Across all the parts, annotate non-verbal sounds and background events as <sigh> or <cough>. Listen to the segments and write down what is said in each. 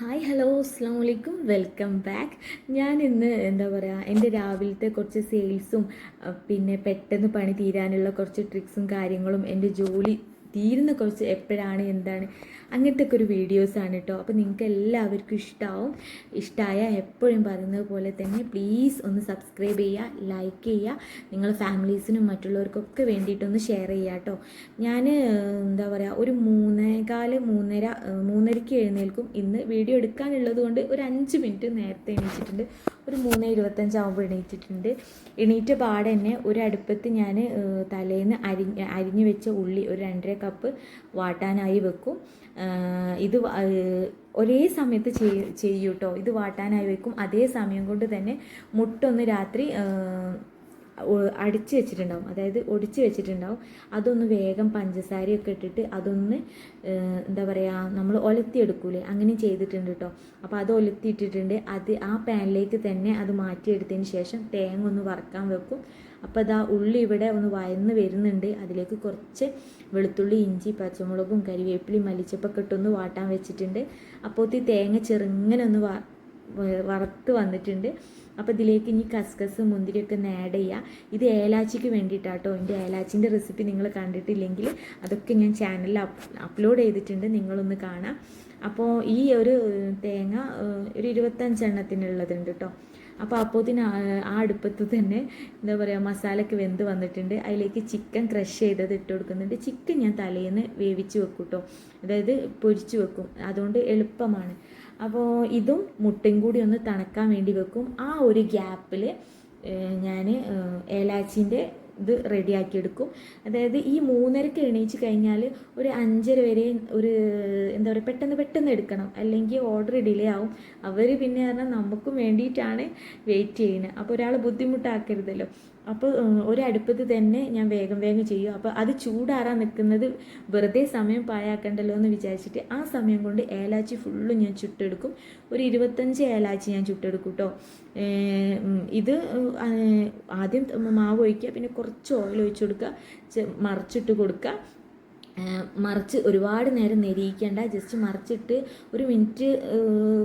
Hi hello അസ്സാം വലൈക്കും welcome back ഞാൻ ഇന്ന് എന്താ പറയുക എന്റെ രാവിലത്തെ കുറച്ച് സെയിൽസും പിന്നെ പെട്ടെന്ന് പണി തീരാനുള്ള കുറച്ച് ട്രിക്സും കാര്യങ്ങളും എന്റെ ജോലി തീരുന്ന കുറച്ച് എപ്പോഴാണ് എന്താണ് അങ്ങനത്തെ ഒക്കെ ഒരു വീഡിയോസാണ് കേട്ടോ അപ്പോൾ നിങ്ങൾക്ക് എല്ലാവർക്കും ഇഷ്ടമാവും ഇഷ്ടമായ എപ്പോഴും പറയുന്നത് പോലെ തന്നെ പ്ലീസ് ഒന്ന് സബ്സ്ക്രൈബ് ചെയ്യുക ലൈക്ക് ചെയ്യുക നിങ്ങൾ ഫാമിലീസിനും മറ്റുള്ളവർക്കൊക്കെ വേണ്ടിയിട്ടൊന്ന് ഷെയർ ചെയ്യുക കേട്ടോ ഞാൻ എന്താ പറയുക ഒരു മൂന്നേകാൽ മൂന്നര മൂന്നരയ്ക്ക് എഴുന്നേൽക്കും. ഇന്ന് വീഡിയോ എടുക്കാനുള്ളത് കൊണ്ട് ഒരു അഞ്ച് മിനിറ്റ് നേരത്തെ എണീച്ചിട്ടുണ്ട്. ഒരു മൂന്ന് ഇരുപത്തഞ്ചാകുമ്പോൾ എണീറ്റിട്ടുണ്ട്. എണീറ്റ പാടെ തന്നെ ഒരു അടുപ്പത്ത് ഞാൻ തലേന്ന് അരിഞ്ഞ് അരിഞ്ഞു വെച്ച ഉള്ളി ഒരു രണ്ടര കപ്പ് വാട്ടാനായി വെക്കും. ഇത് ഒരേ സമയത്ത് ചെയ് ചെയ്യൂട്ടോ? ഇത് വാട്ടാനായി വെക്കും അതേ സമയം കൊണ്ട് തന്നെ മുട്ടൊന്ന് രാത്രി അടിച്ച് വെച്ചിട്ടുണ്ടാവും. അതായത് ഒടിച്ച് വെച്ചിട്ടുണ്ടാവും. അതൊന്ന് വേഗം പഞ്ചസാരയൊക്കെ ഇട്ടിട്ട് അതൊന്ന് എന്താ പറയുക നമ്മൾ ഒലത്തിയെടുക്കൂലേ? അങ്ങനെ ചെയ്തിട്ടുണ്ട് കേട്ടോ അപ്പോൾ അത് ഒലത്തിയിട്ടിട്ടുണ്ട്. അത് ആ പാനിലേക്ക് തന്നെ അത് മാറ്റിയെടുത്തതിന് ശേഷം തേങ്ങ ഒന്ന് വറക്കാൻ വെക്കും. അപ്പോൾ അതാ ഉള്ളി ഇവിടെ ഒന്ന് വയന്ന് വരുന്നുണ്ട്. അതിലേക്ക് കുറച്ച് വെളുത്തുള്ളി ഇഞ്ചി പച്ചമുളകും കരിവേപ്പിലയും മല്ലിച്ചപ്പൊക്കെ ഇട്ടൊന്ന് വാട്ടാൻ വെച്ചിട്ടുണ്ട്. അപ്പോൾ ഈ തേങ്ങ ചെറുങ്ങനെ ഒന്ന് വറുത്ത് വന്നിട്ടുണ്ട്. അപ്പോൾ ഇതിലേക്ക് ഇനി കസ്കസ് മുന്തിരിയൊക്കെ ഒന്ന് ആഡ് ചെയ്യുക ഇത് ഏലാച്ചിക്ക് വേണ്ടിയിട്ടാട്ടോ എന്റെ ഏലാച്ചിന്റെ റെസിപ്പി നിങ്ങൾ കണ്ടിട്ടില്ലെങ്കിൽ അതൊക്കെ ഞാൻ ചാനലിൽ അപ്ലോഡ് ചെയ്തിട്ടുണ്ട്. നിങ്ങളൊന്ന് കാണാം. അപ്പോൾ ഈ ഒരു തേങ്ങ ഒരു ഇരുപത്തഞ്ചെണ്ണത്തിനുള്ളതുണ്ട് കേട്ടോ അപ്പോൾ അപ്പോത്തിന് ആ അടുപ്പത്ത് തന്നെ എന്താ പറയുക മസാലയ്ക്ക് വെന്ത് വന്നിട്ടുണ്ട്. അതിലേക്ക് ചിക്കൻ ക്രഷ് ചെയ്തത് ഇട്ട് കൊടുക്കുന്നുണ്ട്. ചിക്കൻ ഞാൻ തലേന്ന് വേവിച്ച് വെക്കും കേട്ടോ അതായത് പൊരിച്ച് വെക്കും. അതുകൊണ്ട് എളുപ്പമാണ്. അപ്പോൾ ഇതും മുട്ടയും കൂടി ഒന്ന് തണുക്കാൻ വേണ്ടി വെക്കും. ആ ഒരു ഗ്യാപ്പിൽ ഞാൻ ഏലാച്ചിന്റെ ഇത് റെഡിയാക്കി എടുക്കും. അതായത് ഈ മൂന്നരക്ക് എണീച്ച് കഴിഞ്ഞാൽ ഒരു അഞ്ചര വരെ ഒരു എന്താ പറയുക പെട്ടെന്ന് പെട്ടെന്ന് എടുക്കണം. അല്ലെങ്കിൽ ഓർഡർ ഡിലേ ആവും. അവർ പിന്നെ പറഞ്ഞാൽ നമുക്കും വേണ്ടിയിട്ടാണ് വെയിറ്റ് ചെയ്യുന്നത് അപ്പോൾ ഒരാൾ ബുദ്ധിമുട്ടാക്കരുതല്ലോ. അപ്പോൾ ഒരടുപ്പത്ത് തന്നെ ഞാൻ വേഗം വേഗം ചെയ്യും. അപ്പോൾ അത് ചൂടാറാൻ നിൽക്കുന്നത് വെറുതെ സമയം പാഴാക്കണ്ടല്ലോ എന്ന് വിചാരിച്ചിട്ട് ആ സമയം കൊണ്ട് ഏലാച്ചി ഫുള്ളും ഞാൻ ചുട്ടെടുക്കും. ഒരു ഇരുപത്തഞ്ച് ഏലാച്ചി ഞാൻ ചുട്ടെടുക്കും കേട്ടോ ഇത് ആദ്യം മാവ് ഒഴിക്കുക പിന്നെ കുറച്ച് ഓയിൽ ഒഴിച്ചു കൊടുക്കുക മറിച്ചിട്ട് കൊടുക്കുക. മറിച്ച് ഒരുപാട് നേരം നെരിയിക്കേണ്ട ജസ്റ്റ് മറിച്ചിട്ട് ഒരു മിനിറ്റ്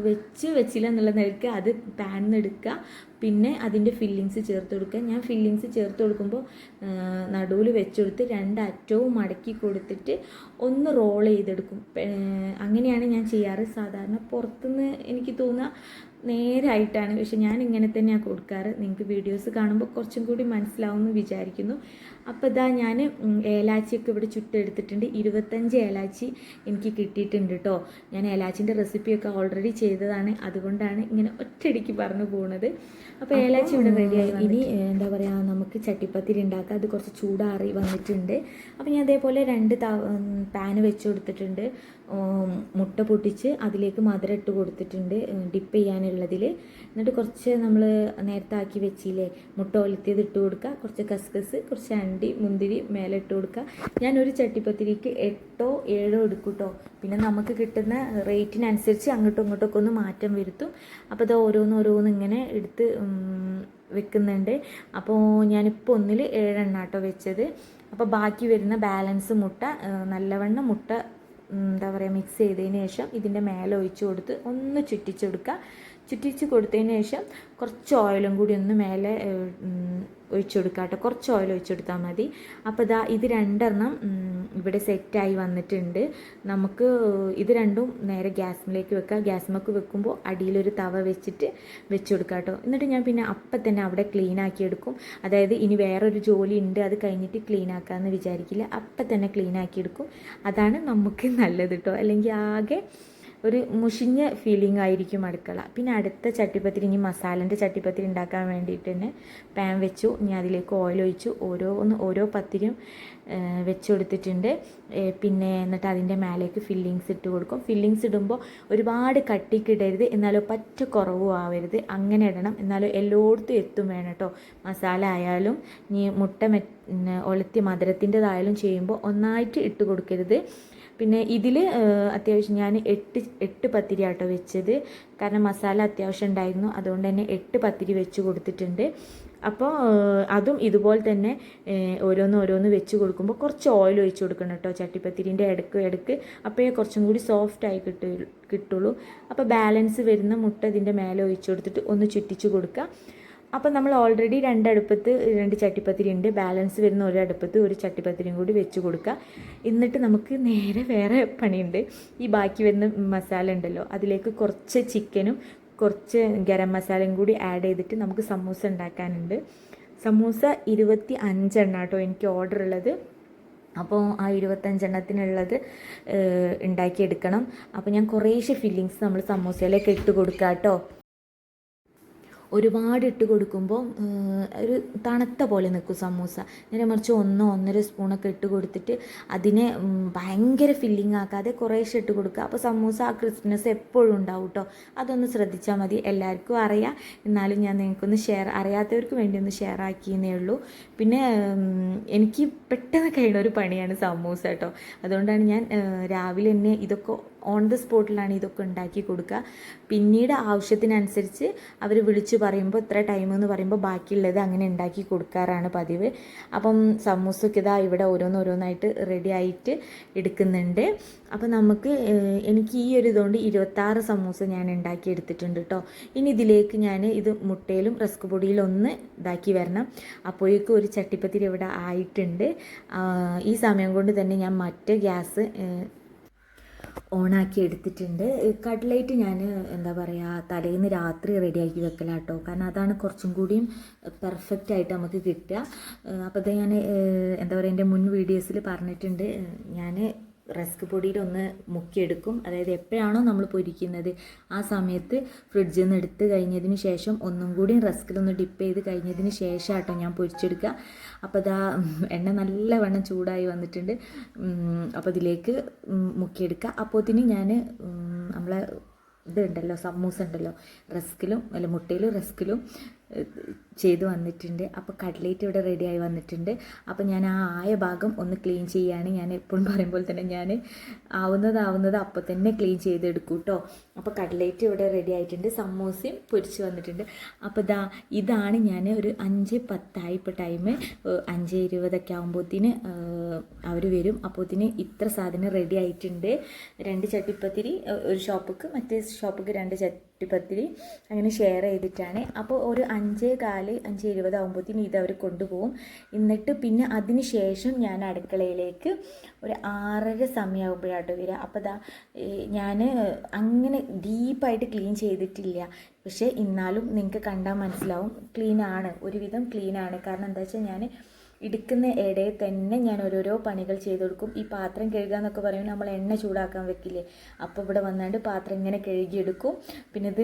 വെച്ച് വെച്ചില്ല എന്നുള്ള നിലയ്ക്ക് അത് പാനിൽ എടുക്കുക. പിന്നെ അതിന്റെ ഫില്ലിങ്സ് ചേർത്ത് കൊടുക്കുക. ഞാൻ ഫില്ലിങ്സ് ചേർത്ത് കൊടുക്കുമ്പോൾ നടുവിൽ വെച്ചെടുത്ത് രണ്ട് അറ്റവും മടക്കി കൊടുത്തിട്ട് ഒന്ന് റോൾ ചെയ്തെടുക്കും. അങ്ങനെയാണ് ഞാൻ ചെയ്യാറ്. സാധാരണ പുറത്തുനിന്ന് എനിക്ക് തോന്നുക നേരായിട്ടാണ്. പക്ഷെ ഞാൻ ഇങ്ങനെ തന്നെയാണ് കൊടുക്കാറ്. നിങ്ങൾക്ക് വീഡിയോസ് കാണുമ്പോൾ കുറച്ചും കൂടി മനസ്സിലാവുമെന്ന് വിചാരിക്കുന്നു. അപ്പോൾ ഇതാ ഞാൻ ഏലാച്ചിയൊക്കെ ഇവിടെ ചുട്ടെടുത്തിട്ടുണ്ട്. ഇരുപത്തഞ്ച് ഏലാച്ചി എനിക്ക് കിട്ടിയിട്ടുണ്ട് കേട്ടോ ഞാൻ ഏലാച്ചിന്റെ റെസിപ്പിയൊക്കെ ഓൾറെഡി ചെയ്തതാണ്. അതുകൊണ്ടാണ് ഇങ്ങനെ ഒറ്റയടിക്ക് പറഞ്ഞു പോകുന്നത് അപ്പോൾ ഏലാച്ചി ഇവിടെ റെഡിയായി ഇനി എന്താ പറയുക നമുക്ക് ചട്ടിപ്പത്തിരി ഉണ്ടാക്കാം. അത് കുറച്ച് ചൂടാറി വന്നിട്ടുണ്ട്. അപ്പോൾ ഞാൻ അതേപോലെ രണ്ട് പാന് വെച്ച് കൊടുത്തിട്ടുണ്ട്. മുട്ട പൊട്ടിച്ച് അതിലേക്ക് മധുരം ഇട്ട് കൊടുത്തിട്ടുണ്ട് ഡിപ്പ് ചെയ്യാനുള്ളതിൽ. എന്നിട്ട് കുറച്ച് നമ്മൾ നേരത്തെ ആക്കി വെച്ചില്ലേ മുട്ട ഒലത്തിയത് ഇട്ട് കൊടുക്കുക കുറച്ച് കസ്കസ് കുറച്ച് അണ്ടി മുന്തിരി മേലെ ഇട്ട് കൊടുക്കുക. ഞാനൊരു ചട്ടിപ്പത്തിരിക്ക് എട്ടോ ഏഴോ എടുക്കും കേട്ടോ പിന്നെ നമുക്ക് കിട്ടുന്ന റേറ്റിനനുസരിച്ച് അങ്ങോട്ടും ഇങ്ങോട്ടും ഒക്കെ ഒന്ന് മാറ്റം വരുത്തും. അപ്പോൾ ഇത് ഓരോന്ന് ഓരോന്ന് ഇങ്ങനെ എടുത്ത് വെക്കുന്നുണ്ട്. അപ്പോൾ ഞാനിപ്പോൾ ഒന്നിൽ ഏഴെണ്ണ കേട്ടോ വെച്ചത്. അപ്പോൾ ബാക്കി വരുന്ന ബാലൻസ് മുട്ട നല്ലവണ്ണം മുട്ട എന്താ പറയുക മിക്സ് ചെയ്തതിന് ശേഷം ഇതിന്റെ മേലെ ഒഴിച്ചു കൊടുത്ത് ഒന്ന് ചുറ്റിച്ചെടുക്കുക. ചുറ്റിച്ച് കൊടുത്തതിന് ശേഷം കുറച്ച് ഓയിലും കൂടി ഒന്ന് മേലെ ഒഴിച്ച് കൊടുക്കുക കേട്ടോ കുറച്ച് ഓയിൽ ഒഴിച്ച് കൊടുത്താൽ മതി. അപ്പോൾ ഇതാ ഇത് രണ്ടെണ്ണം ഇവിടെ സെറ്റായി വന്നിട്ടുണ്ട്. നമുക്ക് ഇത് രണ്ടും നേരെ ഗ്യാസിലേക്ക് വെക്കുക ഗ്യാസ്മക്ക് വെക്കുമ്പോൾ അടിയിലൊരു തവ വെച്ചിട്ട് വെച്ച് കൊടുക്കുക കേട്ടോ എന്നിട്ട് ഞാൻ പിന്നെ അപ്പം തന്നെ അവിടെ ക്ലീൻ ആക്കി എടുക്കും. അതായത് ഇനി വേറൊരു ജോലി ഉണ്ട് അത് കഴിഞ്ഞിട്ട് ക്ലീൻ ആക്കാമെന്ന് വിചാരിക്കില്ല. അപ്പം തന്നെ ക്ലീൻ ആക്കി എടുക്കും. അതാണ് നമുക്ക് <laughs> നല്ലത് കേട്ടോ അല്ലെങ്കിൽ ആകെ ഒരു മുഷിഞ്ഞ ഫീലിംഗ് ആയിരിക്കും അടുക്കള. പിന്നെ അടുത്ത ചട്ടിപ്പത്തിരി ഇനി മസാലന്റെ ചട്ടിപ്പത്തിരി ഉണ്ടാക്കാൻ വേണ്ടിയിട്ട് തന്നെ പാൻ വെച്ചു. ഇനി അതിലേക്ക് ഓയിൽ ഒഴിച്ചു. ഓരോ ഒന്ന് ഓരോ പത്തിരിയും വെച്ച് കൊടുത്തിട്ടുണ്ട്. പിന്നെ എന്നിട്ട് അതിന്റെ മേലേക്ക് ഫില്ലിങ്സ് ഇട്ട് കൊടുക്കും. ഫില്ലിങ്സ് ഇടുമ്പോൾ ഒരുപാട് കട്ടിക്കിടരുത് എന്നാലോ പറ്റ കുറവും ആവരുത്. അങ്ങനെ ഇടണം. എന്നാലോ എല്ലായിടത്തും എത്തും വേണം കേട്ടോ. മസാല ആയാലും ഇനി മുട്ട മെ ഒലത്തി മധുരത്തിന്റെതായാലും ചെയ്യുമ്പോൾ ഒന്നായിട്ട് ഇട്ട് കൊടുക്കരുത്. പിന്നെ ഇതിൽ അത്യാവശ്യം ഞാൻ എട്ട് എട്ട് പത്തിരി ആട്ടോ വെച്ചത്. കാരണം മസാല അത്യാവശ്യം ഉണ്ടായിരുന്നു. അതുകൊണ്ട് തന്നെ എട്ട് പത്തിരി വെച്ച് കൊടുത്തിട്ടുണ്ട്. അപ്പോൾ അതും ഇതുപോലെ തന്നെ ഓരോന്ന് ഓരോന്ന് വെച്ച് കൊടുക്കുമ്പോൾ കുറച്ച് ഓയിൽ ഒഴിച്ച് കൊടുക്കണം കേട്ടോ ചട്ടിപ്പത്തിരിന്റെ ഇടയ്ക്ക് ഇടയ്ക്ക് അപ്പോൾ കുറച്ചും കൂടി സോഫ്റ്റായി കിട്ടു കിട്ടുള്ളൂ. അപ്പോൾ ബാലൻസ് വരുന്ന മുട്ട ഇതിന്റെ മേലെ ഒഴിച്ച് കൊടുത്തിട്ട് ഒന്ന് ചുറ്റിച്ച് കൊടുക്കുക അപ്പോൾ നമ്മൾ ഓൾറെഡി രണ്ടടുപ്പത്ത് രണ്ട് ചട്ടിപ്പത്തിരി ഉണ്ട്. ബാലൻസ് വരുന്ന ഒരു അടുപ്പത്ത് ഒരു ചട്ടിപ്പത്തിരിയും കൂടി വെച്ച് കൊടുക്കുക എന്നിട്ട് നമുക്ക് നേരെ വേറെ പണിയുണ്ട്. ഈ ബാക്കി വരുന്ന മസാല ഉണ്ടല്ലോ അതിലേക്ക് കുറച്ച് ചിക്കനും കുറച്ച് ഗരം മസാലയും കൂടി ആഡ് ചെയ്തിട്ട് നമുക്ക് സമൂസ ഉണ്ടാക്കാനുണ്ട്. സമൂസ ഇരുപത്തി അഞ്ചെണ്ണം കേട്ടോ എനിക്ക് ഓർഡർ ഉള്ളത്. അപ്പോൾ ആ ഇരുപത്തഞ്ചെണ്ണത്തിനുള്ളത് ഉണ്ടാക്കിയെടുക്കണം. അപ്പോൾ ഞാൻ കുറേശ്ശെ ഫില്ലിങ്സ് നമ്മൾ സമൂസയിലേക്ക് ഇട്ട് കൊടുക്കാം കേട്ടോ ഒരുപാട് ഇട്ട് കൊടുക്കുമ്പോൾ ഒരു തണുത്ത പോലെ നിൽക്കും സമൂസ. നേരെ മറിച്ച് ഒന്നോ ഒന്നര സ്പൂണൊക്കെ ഇട്ട് കൊടുത്തിട്ട് അതിനെ ഭയങ്കര ഫില്ലിംഗ് ആക്കാതെ കുറേശ്ശെ ഇട്ട് കൊടുക്കുക. അപ്പോൾ സമൂസ ആ ക്രിസ്മസ് എപ്പോഴും ഉണ്ടാവും കേട്ടോ അതൊന്ന് ശ്രദ്ധിച്ചാൽ മതി. എല്ലാവർക്കും അറിയാം. എന്നാലും ഞാൻ നിങ്ങൾക്കൊന്ന് ഷെയർ അറിയാത്തവർക്ക് വേണ്ടി ഒന്ന് ഷെയർ ആക്കിയെന്നേ ഉള്ളൂ. പിന്നെ എനിക്ക് പെട്ടെന്ന് കഴിയുന്ന ഒരു പണിയാണ് സമൂസ കേട്ടോ അതുകൊണ്ടാണ് ഞാൻ രാവിലെ തന്നെ ഇതൊക്കെ ഓൺ ദ സ്പോട്ടിലാണ് ഇതൊക്കെ ഉണ്ടാക്കി കൊടുക്കുക. പിന്നീട് ആവശ്യത്തിനനുസരിച്ച് അവർ വിളിച്ച് പറയുമ്പോൾ ഇത്ര ടൈം എന്ന് പറയുമ്പോൾ ബാക്കിയുള്ളത് അങ്ങനെ ഉണ്ടാക്കി കൊടുക്കാറാണ് പതിവ്. അപ്പം സമൂസൊക്കെ ഇതാ ഇവിടെ ഓരോന്നോരോന്നായിട്ട് റെഡി ആയിട്ട് എടുക്കുന്നുണ്ട്. അപ്പം നമുക്ക് എനിക്ക് ഈ ഒരു ഇതുകൊണ്ട് ഇരുപത്താറ് സമൂസ ഞാൻ ഉണ്ടാക്കി എടുത്തിട്ടുണ്ട് കേട്ടോ ഇനി ഇതിലേക്ക് ഞാൻ ഇത് മുട്ടയിലും റസ്ക് പൊടിയിലും ഒന്ന് ഇതാക്കി വരണം. അപ്പോഴേക്കും ഒരു ചട്ടിപ്പത്തിരി ഇവിടെ ആയിട്ടുണ്ട്. ഈ സമയം കൊണ്ട് തന്നെ ഞാൻ മറ്റേ ഗ്യാസ് ഓണാക്കി എടുത്തിട്ടുണ്ട്. കട്ട്ലേറ്റ് ഞാൻ എന്താ പറയുക തലേന്ന് രാത്രി റെഡിയാക്കി വെക്കലാട്ടോ. കാരണം അതാണ് കുറച്ചും കൂടിയും പെർഫെക്റ്റ് ആയിട്ട് നമുക്ക് കിട്ടുക. അപ്പോൾ അത് ഞാൻ എന്താ പറയുക എന്റെ മുൻ വീഡിയോസിൽ പറഞ്ഞിട്ടുണ്ട്. ഞാൻ റസ്ക് പൊടിയിലൊന്ന് മുക്കിയെടുക്കും. അതായത് എപ്പോഴാണോ നമ്മൾ പൊരിക്കുന്നത്. ആ സമയത്ത് ഫ്രിഡ്ജിൽ നിന്ന് എടുത്ത് കഴിഞ്ഞതിന് ശേഷം ഒന്നും കൂടി റസ്കിലൊന്ന് ഡിപ്പ് ചെയ്ത് കഴിഞ്ഞതിന് ശേഷം കേട്ടോ ഞാൻ പൊരിച്ചെടുക്കുക. അപ്പോൾ ഇതാ എണ്ണ നല്ലവണ്ണം ചൂടായി വന്നിട്ടുണ്ട്. അപ്പോൾ ഇതിലേക്ക് മുക്കിയെടുക്കുക. അപ്പോത്തിന് ഞാൻ നമ്മളെ ഇതുണ്ടല്ലോ സമൂസ ഉണ്ടല്ലോ റസ്കിലും അല്ല മുട്ടയിലും റസ്കിലും ചെയ്ത് വന്നിട്ടുണ്ട്. അപ്പോൾ കട്ട്ലേറ്റ് ഇവിടെ റെഡിയായി വന്നിട്ടുണ്ട്. അപ്പോൾ ഞാൻ ആ ആയ ഭാഗം ഒന്ന് ക്ലീൻ ചെയ്യാണ്. ഞാൻ എപ്പോഴും പറയുമ്പോൾ തന്നെ ഞാൻ ആവുന്നതാവുന്നത് അപ്പോൾ തന്നെ ക്ലീൻ ചെയ്തെടുക്കും കേട്ടോ അപ്പോൾ കട്ട്ലേറ്റ് ഇവിടെ റെഡി ആയിട്ടുണ്ട്. സമൂസയും പൊരിച്ച് വന്നിട്ടുണ്ട്. അപ്പോൾ ഇതാ ഇതാണ് ഞാൻ ഒരു അഞ്ച് പത്തായി ഇപ്പോൾ ടൈം അഞ്ച് ഇരുപതൊക്കെ ആകുമ്പോഴത്തേന് അവർ വരും. അപ്പോഴത്തേന് ഇത്ര സാധനം റെഡി ആയിട്ടുണ്ട്. രണ്ട് ചട്ടിപ്പത്തിരി ഒരു ഷോപ്പിക്ക് മറ്റേ ഷോപ്പിക്ക് രണ്ട് ചട്ടിപ്പത്തിരി അങ്ങനെ ഷെയർ ചെയ്തിട്ടാണ്. അപ്പോൾ ഒരു അഞ്ചേ കാൽ അഞ്ച് ഇരുപത് ആകുമ്പോഴത്തേന് ഇത് അവർ കൊണ്ടുപോകും. എന്നിട്ട് പിന്നെ അതിന് ശേഷം ഞാൻ അടുക്കളയിലേക്ക് ഒരു ആറര സമയമാകുമ്പോഴാട്ടോ വരിക. അപ്പോൾ ദാ ഞാൻ അങ്ങനെ ഡീപ്പായിട്ട് ക്ലീൻ ചെയ്തിട്ടില്ല. പക്ഷേ എന്നാലും നിങ്ങൾക്ക് കണ്ടാൽ മനസ്സിലാവും ക്ലീനാണ്. ഒരുവിധം ക്ലീനാണ്. കാരണം എന്താ വെച്ചാൽ ഞാൻ ഇടുക്കുന്ന ഇടയിൽ തന്നെ ഞാൻ ഓരോരോ പണികൾ ചെയ്ത് കൊടുക്കും. ഈ പാത്രം കഴുകുക എന്നൊക്കെ പറയുമ്പോൾ നമ്മൾ എണ്ണ ചൂടാക്കാൻ വെക്കില്ലേ? അപ്പോൾ ഇവിടെ വന്നാണ്ട് പാത്രം ഇങ്ങനെ കഴുകിയെടുക്കും. പിന്നെ ഇത്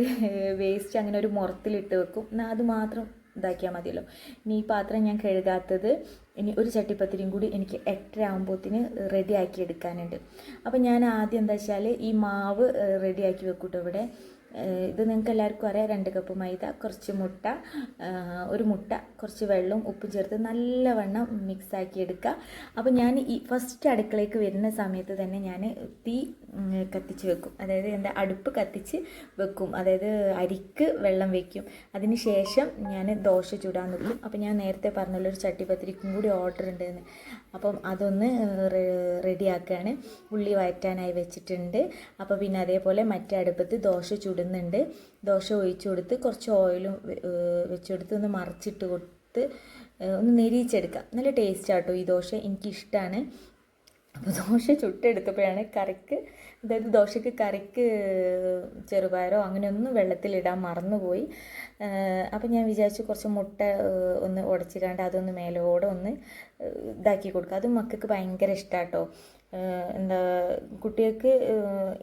വേസ്റ്റ് അങ്ങനെ ഒരു മുറത്തിലിട്ട് വെക്കും. എന്നാൽ അത് മാത്രം ഇതാക്കിയാൽ മതിയല്ലോ. ഇനി ഈ പാത്രം ഞാൻ കഴുകാത്തത് ഇനി ഒരു ചട്ടിപ്പത്തിരിയും കൂടി എനിക്ക് എട്ടര ആകുമ്പോഴത്തേന് റെഡിയാക്കി എടുക്കാനുണ്ട്. അപ്പോൾ ഞാൻ ആദ്യം എന്താ വെച്ചാൽ ഈ മാവ് റെഡിയാക്കി വെക്കൂട്ടോ ഇവിടെ. ഇത് നിങ്ങൾക്ക് എല്ലാവർക്കും അറിയാം. രണ്ട് കപ്പ് മൈദ കുറച്ച് മുട്ട ഒരു മുട്ട കുറച്ച് വെള്ളവും ഉപ്പും ചേർത്ത് നല്ലവണ്ണം മിക്സ് ആക്കി എടുക്കുക. അപ്പോൾ ഞാൻ ഈ ഫസ്റ്റ് അടുക്കളയ്ക്ക് വരുന്ന സമയത്ത് തന്നെ ഞാൻ തീ കത്തിച്ച് വെക്കും. അതായത് എന്താ അടുപ്പ് കത്തിച്ച് വെക്കും. അതായത് അരിക്ക് വെള്ളം വെക്കും. അതിന് ശേഷം ഞാൻ ദോശ ചുടാൻ നിൽക്കും അപ്പോൾ ഞാൻ നേരത്തെ പറഞ്ഞല്ലോ ഒരു ചട്ടിപ്പത്തിരിക്കും കൂടി ഓർഡർ ഉണ്ടെന്ന്. അപ്പം അതൊന്ന് റെഡിയാക്കുകയാണ് ഉള്ളി വയറ്റാനായി വെച്ചിട്ടുണ്ട്. അപ്പോൾ പിന്നെ അതേപോലെ മറ്റേ അടുപ്പത്ത് ദോശ ചുടുന്നുണ്ട്. ദോശ ഒഴിച്ചു കൊടുത്ത് കുറച്ച് ഓയിലും വെച്ചെടുത്ത് ഒന്ന് മറിച്ചിട്ട് കൊടുത്ത് ഒന്ന് നെരിയിച്ചെടുക്കാം. നല്ല ടേസ്റ്റ് ആട്ടോ ഈ ദോശ. എനിക്കിഷ്ടമാണ് അപ്പോൾ ദോശ ചുട്ടെടുത്തപ്പോഴാണ് കറിക്ക് അതായത് ദോശയ്ക്ക് കറിക്ക് ചെറുപയറോ അങ്ങനെയൊന്നും വെള്ളത്തിലിടാൻ മറന്നുപോയി. അപ്പം ഞാൻ വിചാരിച്ചു കുറച്ച് മുട്ട ഒന്ന് ഉടച്ചിടാണ്ട് അതൊന്ന് മേലോടെ ഒന്ന് ഇതാക്കി കൊടുക്കുക അത് മക്കൾക്ക് ഭയങ്കര ഇഷ്ടമാട്ടോ എന്താ കുട്ടികൾക്ക്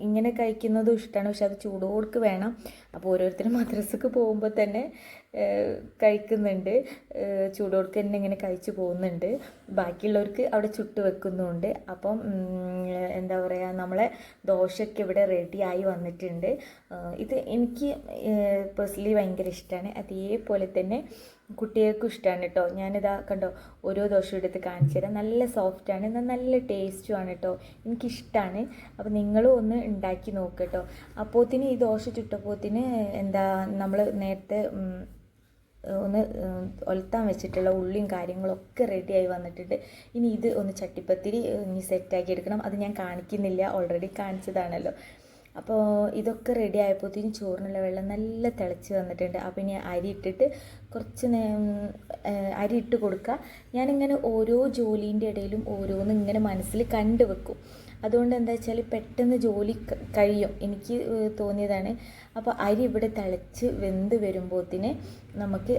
ഇങ്ങനെ കഴിക്കുന്നതും ഇഷ്ടമാണ് പക്ഷെ അത് ചൂടോടുക്ക് വേണം. അപ്പോൾ ഓരോരുത്തരും മദ്രസക്ക് പോകുമ്പോൾ തന്നെ കഴിക്കുന്നുണ്ട്. ചൂടോടുക്ക് തന്നെ ഇങ്ങനെ കഴിച്ചു പോകുന്നുണ്ട്. ബാക്കിയുള്ളവർക്ക് അവിടെ ചുട്ട് വെക്കുന്നുണ്ട്. അപ്പം എന്താ പറയുക നമ്മളെ ദോശയൊക്കെ ഇവിടെ റെഡിയായി വന്നിട്ടുണ്ട്. ഇത് എനിക്ക് പേഴ്സണലി ഭയങ്കര ഇഷ്ടമാണ് അതേപോലെ തന്നെ കുട്ടികൾക്കും ഇഷ്ടമാണ് കേട്ടോ ഞാനിതാ കണ്ടോ ഓരോ ദോശ എടുത്ത് കാണിച്ചു തരാം. നല്ല സോഫ്റ്റാണ് എന്നാൽ നല്ല ടേസ്റ്റുമാണ് കേട്ടോ എനിക്കിഷ്ടമാണ് അപ്പോൾ നിങ്ങളും ഒന്ന് ഉണ്ടാക്കി നോക്കുക കേട്ടോ അപ്പോത്തിന് ഈ ദോശ ചുട്ടപ്പോത്തിന് എന്താ നമ്മൾ നേരത്തെ ഒന്ന് ഒലത്താൻ വെച്ചിട്ടുള്ള ഉള്ളിയും കാര്യങ്ങളൊക്കെ റെഡിയായി വന്നിട്ടുണ്ട്. ഇനി ഇത് ഒന്ന് ചട്ടിപ്പത്തിരി ഇനി സെറ്റാക്കി എടുക്കണം. അത് ഞാൻ കാണിക്കുന്നില്ല. ഓൾറെഡി കാണിച്ചതാണല്ലോ. അപ്പോൾ ഇതൊക്കെ റെഡി ആയപ്പോഴത്തേക്കും ചോറിനുള്ള വെള്ളം നല്ല തിളച്ച് വന്നിട്ടുണ്ട്. അപ്പോൾ ഇനി അരി ഇട്ടിട്ട് കുറച്ച് അരി ഇട്ട് കൊടുക്കുക. ഞാനിങ്ങനെ ഓരോ ജോലീന്റെ ഇടയിലും ഓരോന്ന് ഇങ്ങനെ മനസ്സിൽ കണ്ടു വെക്കും. അതുകൊണ്ട് എന്താ വെച്ചാൽ പെട്ടെന്ന് ജോലി കഴിയും. എനിക്ക് തോന്നിയതാണ്. അപ്പോൾ അരി ഇവിടെ തിളച്ച് വെന്ത് വരുമ്പോഴത്തിന് നമുക്ക്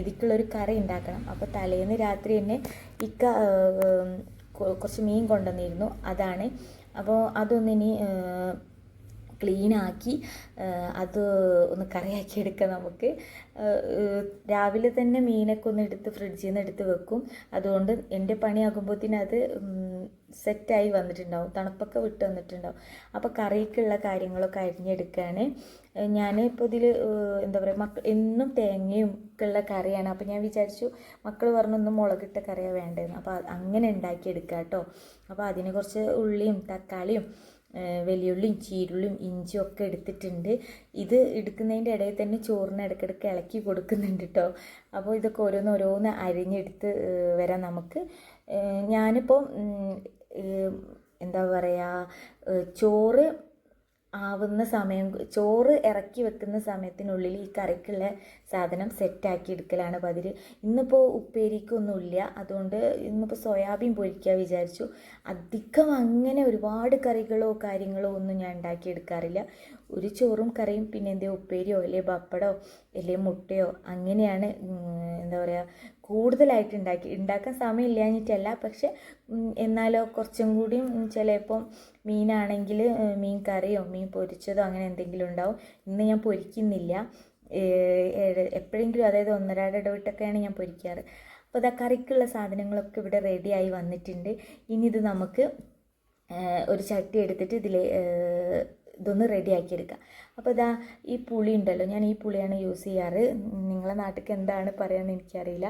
ഇതിക്കുള്ളൊരു കറി ഉണ്ടാക്കണം അപ്പോൾ തലേന്ന് രാത്രി തന്നെ ഇക്ക കുറച്ച് മീൻ കൊണ്ടുവന്നിരുന്നു. അതാണ്. അപ്പോൾ അതൊന്നിനി ക്ലീനാക്കി അത് ഒന്ന് കറിയാക്കി എടുക്കാം നമുക്ക്. രാവിലെ തന്നെ മീനൊക്കെ ഒന്ന് എടുത്ത് ഫ്രിഡ്ജിൽ നിന്ന് എടുത്ത് വെക്കും. അതുകൊണ്ട് എന്റെ പണിയാകുമ്പോഴത്തേനും അത് സെറ്റായി വന്നിട്ടുണ്ടാവും. തണുപ്പൊക്കെ വിട്ട് വന്നിട്ടുണ്ടാവും. അപ്പോൾ കറിക്കുള്ള കാര്യങ്ങളൊക്കെ അരിഞ്ഞെടുക്കുകയാണ് ഞാൻ ഇപ്പോൾ ഇതിൽ എന്താ പറയുക മക്കൾ എന്നും തേങ്ങയും ഉള്ള കറിയാണ്. അപ്പോൾ ഞാൻ വിചാരിച്ചു മക്കൾ പറഞ്ഞു ഒന്ന് മുളകിട്ട കറിയാണ് വേണ്ടതെന്ന് അപ്പോൾ അങ്ങനെ ഉണ്ടാക്കിയെടുക്കുക കേട്ടോ അപ്പോൾ അതിന് കുറച്ച് ഉള്ളിയും തക്കാളിയും വലിയുള്ളിയും ചീരുള്ളിയും ഇഞ്ചിയും ഒക്കെ എടുത്തിട്ടുണ്ട്. ഇത് എടുക്കുന്നതിന്റെ ഇടയിൽ തന്നെ ചോറിന് ഇടയ്ക്കിടയ്ക്ക് ഇളക്കി കൊടുക്കുന്നുണ്ട് കേട്ടോ അപ്പോൾ ഇതൊക്കെ ഓരോന്ന് ഓരോന്ന് അരിഞ്ഞെടുത്ത് വരാം നമുക്ക്. ഞാനിപ്പോൾ എന്താ പറയുക ചോറ് ആവുന്ന സമയം ചോറ് ഇറക്കി വെക്കുന്ന സമയത്തിനുള്ളിൽ ഈ കറിക്കുള്ള സാധനം സെറ്റാക്കി എടുക്കലാണ് പതിര്. ഇന്നിപ്പോൾ ഉപ്പേരിക്കൊന്നുമില്ല. അതുകൊണ്ട് ഇന്നിപ്പോൾ സോയാബീൻ പൊരിക്കുക വിചാരിച്ചു. അധികം അങ്ങനെ ഒരുപാട് കറികളോ കാര്യങ്ങളോ ഒന്നും ഞാൻ ഉണ്ടാക്കിയെടുക്കാറില്ല ഒരു ചോറും കറിയും പിന്നെ എന്തെങ്കിലും ഉപ്പേരിയോ അല്ലെങ്കിൽ പപ്പടോ അല്ലെങ്കിൽ മുട്ടയോ അങ്ങനെയാണ് എന്താ പറയുക കൂടുതലായിട്ട് ഉണ്ടാക്കി ഉണ്ടാക്കാൻ സമയമില്ലാഞ്ഞിട്ടല്ല. പക്ഷെ എന്നാലോ കുറച്ചും കൂടിയും ഉം, ചിലപ്പം മീനാണെങ്കിൽ മീൻ കറിയോ മീൻ പൊരിച്ചതോ അങ്ങനെ എന്തെങ്കിലും ഉണ്ടാവും. ഇന്ന് ഞാൻ പൊരിക്കുന്നില്ല. എപ്പോഴെങ്കിലും അതായത് ഒന്നരാട് ഇടവിട്ടൊക്കെയാണ് ഞാൻ പൊരിക്കാറ്. അപ്പോൾ അതാ കറിക്കുള്ള സാധനങ്ങളൊക്കെ ഇവിടെ റെഡിയായി വന്നിട്ടുണ്ട്. ഇനി ഇത് നമുക്ക് ഒരു ചട്ടി എടുത്തിട്ട് ഇതിൽ ഇതൊന്ന് റെഡിയാക്കി എടുക്കാം. അപ്പോൾ ഇതാ ഈ പുളി ഉണ്ടല്ലോ ഞാൻ ഈ പുളിയാണ് യൂസ് ചെയ്യാറ്. നിങ്ങളെ നാട്ടിലേക്ക് എന്താണ് പറയുകയെന്ന് എനിക്കറിയില്ല.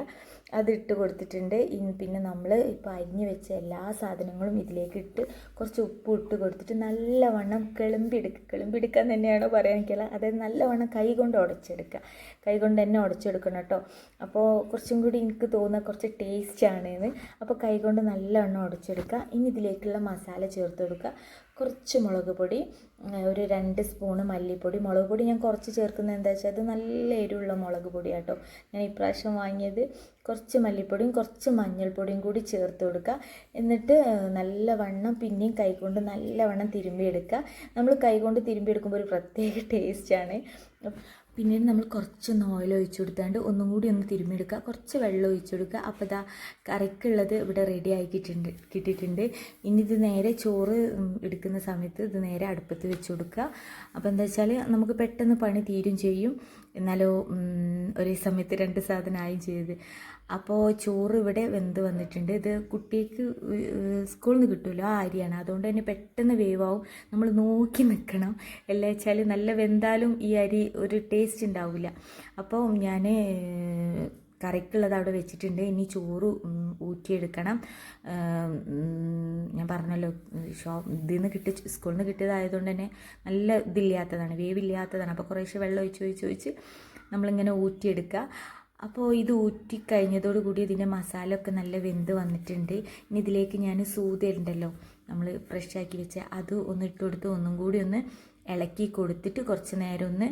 അത് ഇട്ട് കൊടുത്തിട്ടുണ്ട്. പിന്നെ നമ്മൾ ഇപ്പോൾ അരിഞ്ഞ് വെച്ച എല്ലാ സാധനങ്ങളും ഇതിലേക്ക് ഇട്ട് കുറച്ച് ഉപ്പ് ഇട്ട് കൊടുത്തിട്ട് നല്ലവണ്ണം കിളമ്പിടുക്കുക കിളമ്പിടുക്കാൻ തന്നെയാണ് പറയാൻ എനിക്കല്ല അതായത് നല്ലവണ്ണം കൈ കൊണ്ട് ഉടച്ചെടുക്കുക കൈ കൊണ്ട് തന്നെ ഉടച്ചെടുക്കണം കേട്ടോ അപ്പോൾ കുറച്ചും കൂടി എനിക്ക് തോന്നുന്ന കുറച്ച് ടേസ്റ്റ് ആണെന്ന്. അപ്പോൾ കൈ കൊണ്ട് നല്ലവണ്ണം ഉടച്ചെടുക്കുക ഇനി ഇതിലേക്കുള്ള മസാല ചേർത്ത് കൊടുക്കുക കുറച്ച് മുളക് പൊടി ഒരു രണ്ട് സ്പൂണ് മല്ലിപ്പൊടി മുളക് പൊടി ഞാൻ കുറച്ച് ചേർക്കുന്നത് എന്താ വെച്ചാൽ അത് നല്ല എരിവുള്ള മുളക് പൊടി കേട്ടോ ഞാൻ ഇപ്രാവശ്യം വാങ്ങിയത് കുറച്ച് മല്ലിപ്പൊടിയും കുറച്ച് മഞ്ഞൾപ്പൊടിയും കൂടി ചേർത്ത് കൊടുക്കുക. എന്നിട്ട് നല്ലവണ്ണം പിന്നെയും കൈകൊണ്ട് നല്ലവണ്ണം തിരുമ്മിയെടുക്കുക. നമ്മൾ കൈകൊണ്ട് തിരുമ്മിയെടുക്കുമ്പോൾ ഒരു പ്രത്യേക ടേസ്റ്റാണ് പിന്നീട് നമ്മൾ കുറച്ചൊന്ന് ഓയിൽ ഒഴിച്ചു കൊടുത്താണ്ട് ഒന്നും കൂടി ഒന്ന് തിരുമ്മിയെടുക്കുക. കുറച്ച് വെള്ളം ഒഴിച്ചു കൊടുക്കുക. അപ്പോൾ ഇതാ കറിക്കുള്ളത് ഇവിടെ റെഡി ആക്കിയിട്ടുണ്ട് കിട്ടിയിട്ടുണ്ട് ഇനി ഇത് നേരെ ചോറ് എടുക്കുന്ന സമയത്ത് ഇത് നേരെ അടുപ്പത്ത് വെച്ച് കൊടുക്കുക. അപ്പോൾ എന്താ വെച്ചാൽ നമുക്ക് പെട്ടെന്ന് പണി തീരും ചെയ്യും. എന്നാലോ ഒരേ സമയത്ത് രണ്ട് സാധനമായും ചെയ്ത്. അപ്പോൾ ചോറ് ഇവിടെ വെന്ത് വന്നിട്ടുണ്ട്. ഇത് കുട്ടിക്ക് സ്കൂളിൽ നിന്ന് കിട്ടുമല്ലോ ആ അരിയാണ്. അതുകൊണ്ട് തന്നെ പെട്ടെന്ന് വേവാവും. നമ്മൾ നോക്കി നിൽക്കണം എല്ലാ വെച്ചാൽ നല്ല വെന്താലും ഈ അരി ഒരു ടേസ്റ്റ് ഉണ്ടാവില്ല അപ്പോൾ ഞാൻ കറിക്കുള്ളത് അവിടെ വെച്ചിട്ടുണ്ട്. ഇനി ചോറ് ഊറ്റിയെടുക്കണം. ഞാൻ പറഞ്ഞല്ലോ ഷോപ്പ് ഇതിൽ നിന്ന് കിട്ടി സ്കൂളിൽ നിന്ന് കിട്ടിയതായതുകൊണ്ട് തന്നെ നല്ല ഇതില്ലാത്തതാണ് വേവില്ലാത്തതാണ്. അപ്പോൾ കുറേശ്ശെ വെള്ളം ഒഴിച്ച് ഒഴിച്ച് ഒഴിച്ച് നമ്മളിങ്ങനെ ഊറ്റിയെടുക്കുക. അപ്പോൾ ഇത് ഊറ്റി കഴിഞ്ഞതോടുകൂടി ഇതിന്റെ മസാല ഒക്കെ നല്ല വെന്ത് വന്നിട്ടുണ്ട്. ഇനി ഇതിലേക്ക് ഞാൻ സൂതി ഉണ്ടല്ലോ നമ്മൾ ഫ്രഷ് ആക്കി വെച്ച അത് ഒന്ന് ഇട്ട് കൊടുത്ത് ഒന്നും കൂടി ഒന്ന് ഇളക്കി കൊടുത്തിട്ട് കുറച്ച് നേരം ഒന്ന്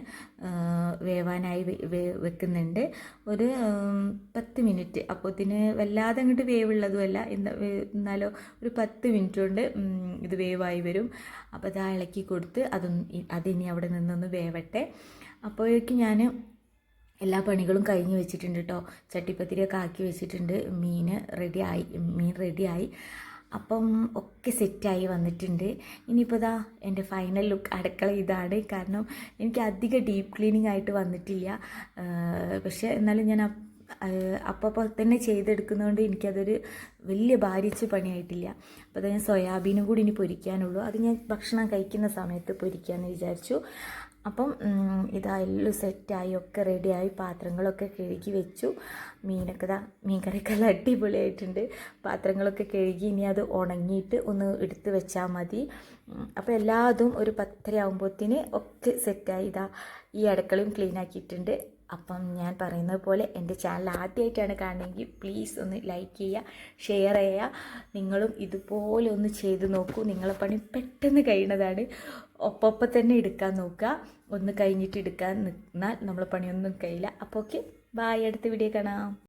വേവാനായി വെക്കുന്നുണ്ട്. ഒരു പത്ത് മിനിറ്റ്. അപ്പോൾ ഇതിന് വല്ലാതെ അങ്ങോട്ട് വേവുള്ളതുമല്ല. എന്നാലോ ഒരു പത്ത് മിനിറ്റ് കൊണ്ട് ഇത് വേവായി വരും. അപ്പോൾ അത് ഇളക്കി കൊടുത്ത് അതൊന്ന് അതിനി അവിടെ നിന്നൊന്ന് വേവട്ടെ. അപ്പോഴേക്കും ഞാൻ എല്ലാ പണികളും കഴിഞ്ഞ് വെച്ചിട്ടുണ്ട് കേട്ടോ ചട്ടിപ്പത്തിരിയൊക്കെ ആക്കി വെച്ചിട്ടുണ്ട്. മീൻ റെഡിയായി മീൻ റെഡിയായി. അപ്പം ഒക്കെ സെറ്റായി വന്നിട്ടുണ്ട്. ഇനിയിപ്പോൾ ഇതാ എന്റെ ഫൈനൽ ലുക്ക് അടുക്കള ഇതാണ്. കാരണം എനിക്ക് അധികം ഡീപ്പ് ക്ലീനിങ് ആയിട്ട് വന്നിട്ടില്ല. പക്ഷേ എന്നാലും ഞാൻ അപ്പോൾ തന്നെ ചെയ്തെടുക്കുന്നതുകൊണ്ട് എനിക്കതൊരു വലിയ ഭാരിച്ച പണിയായിട്ടില്ല. അപ്പോൾ ഞാൻ സോയാബീനും കൂടി ഇനി പൊരിക്കാനുള്ളൂ. അത് ഞാൻ ഭക്ഷണം കഴിക്കുന്ന സമയത്ത് പൊരിക്കാമെന്ന് വിചാരിച്ചു. അപ്പം ഇതാ എല്ലാം സെറ്റായി ഒക്കെ റെഡിയായി പാത്രങ്ങളൊക്കെ കഴുകി വെച്ചു. മീനൊക്കെ ഇതാ മീൻകറിയൊക്കെ നല്ല അടിപൊളിയായിട്ടുണ്ട്. പാത്രങ്ങളൊക്കെ കഴുകി ഇനി അത് ഉണങ്ങിയിട്ട് ഒന്ന് എടുത്ത് വെച്ചാൽ മതി. അപ്പോൾ എല്ലാതും ഒരു പത്തര ആകുമ്പോഴത്തേന് ഒക്കെ സെറ്റായി. ഇതാ ഈ അടുക്കളയും ക്ലീൻ ആക്കിയിട്ടുണ്ട്. അപ്പം ഞാൻ പറയുന്നത് പോലെ എന്റെ ചാനൽ ആദ്യമായിട്ടാണ് കാണുന്നതെങ്കിൽ പ്ലീസ് ഒന്ന് ലൈക്ക് ചെയ്യുക ഷെയർ ചെയ്യുക. നിങ്ങളും ഇതുപോലെ ഒന്ന് ചെയ്ത് നോക്കൂ. നിങ്ങളെ പണി പെട്ടെന്ന് കഴിയുന്നതാണ്. ഒപ്പം തന്നെ എടുക്കാൻ നോക്കുക. ഒന്ന് കഴിഞ്ഞിട്ട് എടുക്കാൻ നിന്നാൽ നമ്മളെ പണിയൊന്നും കഴിയില്ല. അപ്പോൾ ഓക്കെ ബായ് അടുത്ത വീഡിയോ കാണാം.